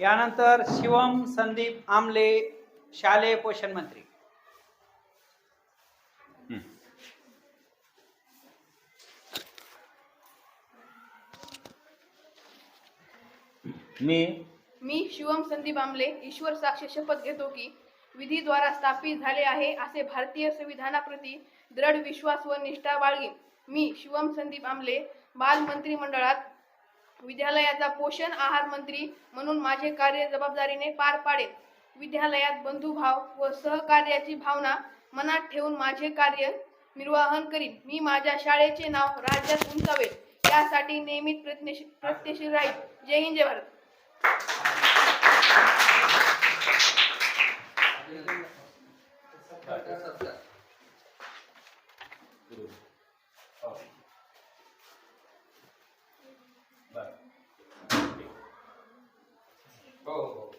यानंतर शिवम संदीप आमले शालेय पोषण मंत्री. मी? मी शिवम संदीप आमले ईश्वर साक्ष शपथ घेतो की विधीद्वारा स्थापित झाले आहे असे भारतीय संविधानाप्रती दृढ विश्वास व निष्ठा बाळगीन. मी शिवम संदीप आमले बाल मंत्रिमंडळात विद्यालयाचा पोषण आहार मंत्री म्हणून माझे कार्य जबाबदारीने पार पाडेल. विद्यालयात बंधुभाव व सहकार्याची भावना मनात ठेवून माझे कार्य निर्वाहन करीन. मी माझ्या शाळेचे नाव राज्यात उंचावेल. यासाठी नियमित प्रयत्नशील प्रयत्नशील राहील. जय हिंद जय भारत. 喂不不不